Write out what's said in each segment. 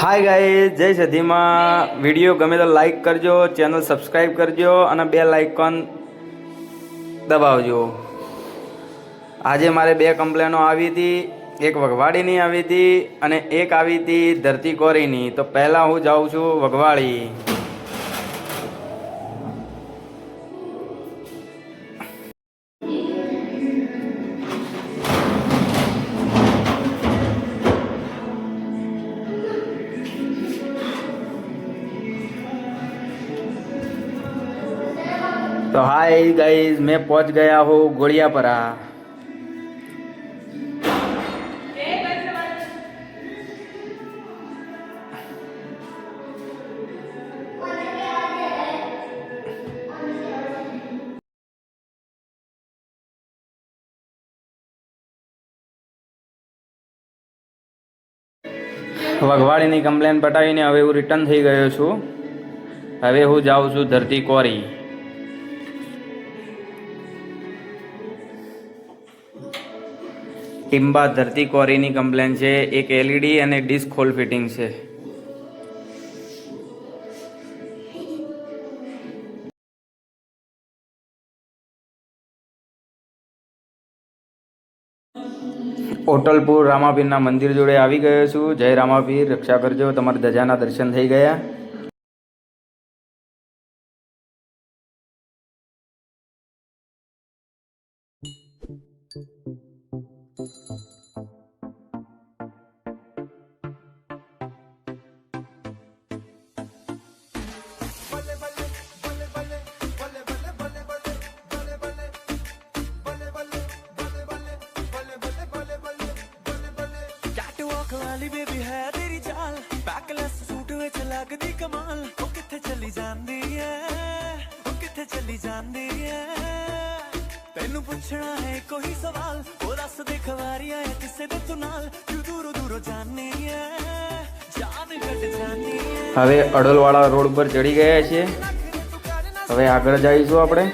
હાય ગાય જય સધીમાં વીડિયો ગમે તો લાઈક કરજો ચેનલ સબસ્ક્રાઈબ કરજો અને બે લાઇકોન દબાવજો. આજે મારે બે કમ્પ્લેનો આવી હતી. એક વઘવાડીની આવી હતી અને એક આવી હતી ધરતી કોરીની તો પહેલાં હું જાઉં છું વઘવાડી तो हाय गाइस मैं पहुंच गया हूँ गोड़ियापरा વઘવાડીની કમ્પ્લેન પટાવીને હવે હું રિટર્ન થઈ ગયો છું હવે હું જાઉં છું ધરતી કોરી ટિમ્બા ધરતી કોરીની કમ્પ્લેન છે, એક એલઈડી અને ડિસ્ક હોલ ફિટિંગ છે. ઓટલપુર રામાપીરના મંદિર જોડે આવી ગયો છું. જય રામાપીર, રક્ષા કરજો. તમારા ધજાના દર્શન થઈ ગયા. Thank you. ਵਾਲੀ ਬੇਬੀ ਹੈ ਤੇਰੀ ਚਾਲ ਬੈਕਲੈਸ ਸੂਟ ਵਿੱਚ ਲੱਗਦੀ ਕਮਾਲ ਉਹ ਕਿੱਥੇ ਚਲੀ ਜਾਂਦੀ ਐ ਉਹ ਕਿੱਥੇ ਚਲੀ ਜਾਂਦੀ ਐ ਤੈਨੂੰ ਪੁੱਛਣਾ ਹੈ ਕੋਈ ਸਵਾਲ ਉਹ ਦੱਸ ਦੇ ਖਵਾਰੀਆਂ ਐ ਕਿਸੇ ਦੇ ਤੂੰ ਨਾਲ ਕਿਉਂ ਦੂਰੋਂ ਦੂਰੋਂ ਜਾਣੀ ਐ ਜਾਨ ਕੱਢ ਜਾਣੀ ਐ હવે અડોલવાળા રોડ પર ચડી ગયા છીએ હવે આગળ જઈશું આપણે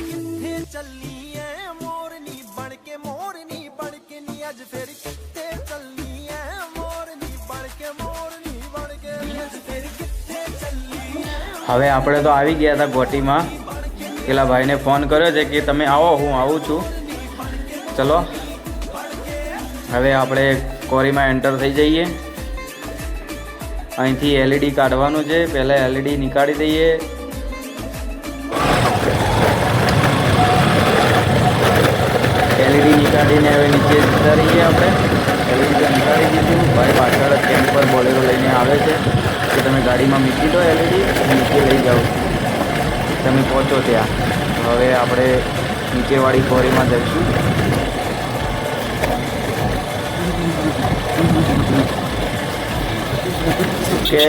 ਕਿੱਥੇ ਚੱਲੀ ਐ ਮੋਰਨੀ ਬਣ ਕੇ ਮੋਰਨੀ ਬਣ ਕੇ ਨੀ ਅੱਜ ਫੇਰ ਕਿੱਥੇ ਚੱਲੀ ਐ ਮੋਰਨੀ ਬਣ ਕੇ ਮੋਰਨੀ ਬਣ ਕੇ ਅੱਜ ਫੇਰ ਕਿੱਥੇ ਚੱਲੀ ਐ હવે આપણે તો આવી ગયા હતા ગોટીમાં પેલા ભાઈને ફોન કર્યો છે કે તમે આવો, હું આવું છું. ચલો. હવે આપણે કોરીમાં એન્ટર થઈ જઈએ. અહીંથી એલઈડી કાઢવાનું છે. પહેલાં એલઈડી નીકાળી દઈએ એલઈડી નીકાળીને હવે નીચે જતા રહીએ આપણે એલઈડી તો નીકાળી દીધું ભાઈ પાછળ કેમ્પ પર બોલેરો લઈને આવે છે કે તમે ગાડીમાં મૂકી દો એલઈડી નીચે લઈ જાઓ તમે પહોંચો ત્યાં. હવે આપણે નીચેવાળી કોરીમાં જઈશું. કે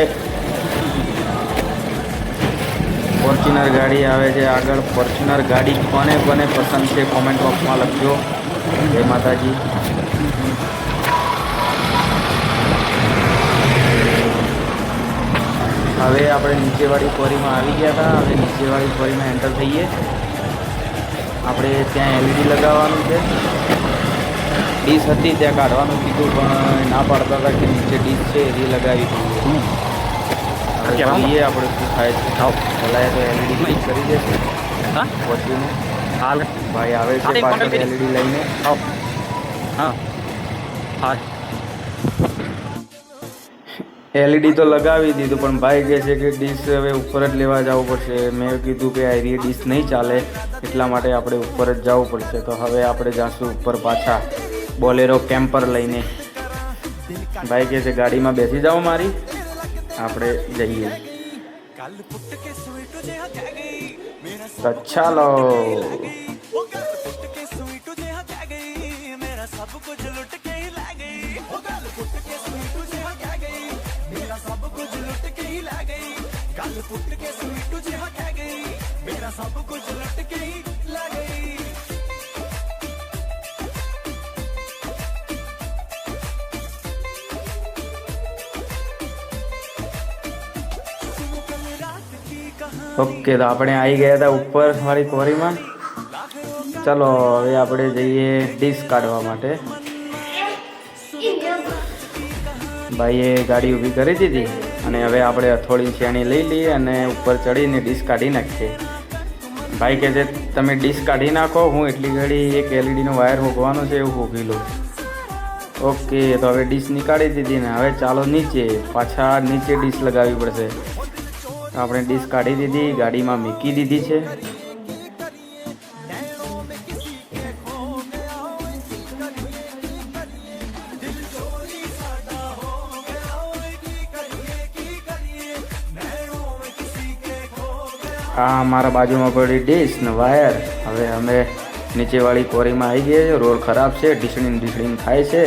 ફોર્ચ્યુનર ગાડી આવે છે આગળ. ફોર્ચ્યુનર ગાડી કોને કોને પસંદ છે કોમેન્ટ બોક્સમાં લખજો. જય માતાજી હવે આપણે નીચેવાળી કોરીમાં આવી ગયા હતા હવે નીચેવાળી કોરીમાં એન્ટર થઈએ. આપણે ત્યાં એલઈડી લગાવવાનું છે. ડીશ હતી ત્યાં કાઢવાનું કીધું પણ ના પાડતા હતા કે નીચે ડીશ છે એ લગાવી દઈએ. હવે જોઈએ આપણે શું થાય છે. પહેલાં તો એલઈડી કરી દેશે. હા? હાલ. ભાઈ આવે છે પાછળ એલઈડી લઈને. હા. હાલ. એલઈડી તો લગાવી દીધું, પણ ભાઈ કહે છે કે ડીશ હવે ઉપર જ લેવા જવું પડશે. મેં કીધું કે આ એરિયા ડીશ નહીં ચાલે, એટલા માટે આપણે ઉપર જ જવું પડશે. તો હવે આપણે જાશું ઉપર પાછા બોલેરો કેમ્પર લઈને. ભાઈ કહે છે, ગાડીમાં બેસી જાઓ મારી. આપણે જઈએ. ચાલો. ਫੁੱਟ ਕੇ ਸਵੀਟੂ ਜਿਹਾ ਕਹਿ ਗਈ ਮੇਰਾ ਸਭ ਕੁਝ ਲੁੱਟ ਕੇ ਹੀ ਲੈ ਗਈ ઓકે તો આપણે આવી ગયા હતા ઉપર વાળી કોરીમાં ચલો, હવે આપણે જઈએ ડીશ કાઢવા માટે. ભાઈએ ગાડી ઊભી કરી દીધી. અને હવે આપણે અથોડી શેણી લઈ લઈએ અને ઉપર ચડીને ડીશ કાઢી નાખીએ. ભાઈ કહે છે, તમે ડીશ કાઢી નાખો, હું એટલી ઘડી એક એલઈડીનો વાયર હોગવાનો છે એવું હોગી લઉં ઓકે તો હવે ડીશ નીકાળી દીધી ને હવે ચાલો નીચે, પાછા નીચે ડીશ લગાવવી પડશે. આપણે ડીશ કાઢી દીધી, ગાડીમાં મૂકી દીધી છે. આ મારા બાજુમાં પડી ડીશ ને વાયર. હવે અમે નીચેવાળી કોરીમાં આવી ગયા છે રોડ ખરાબ છે ઢીસણીને ઢીસણીને થાય છે.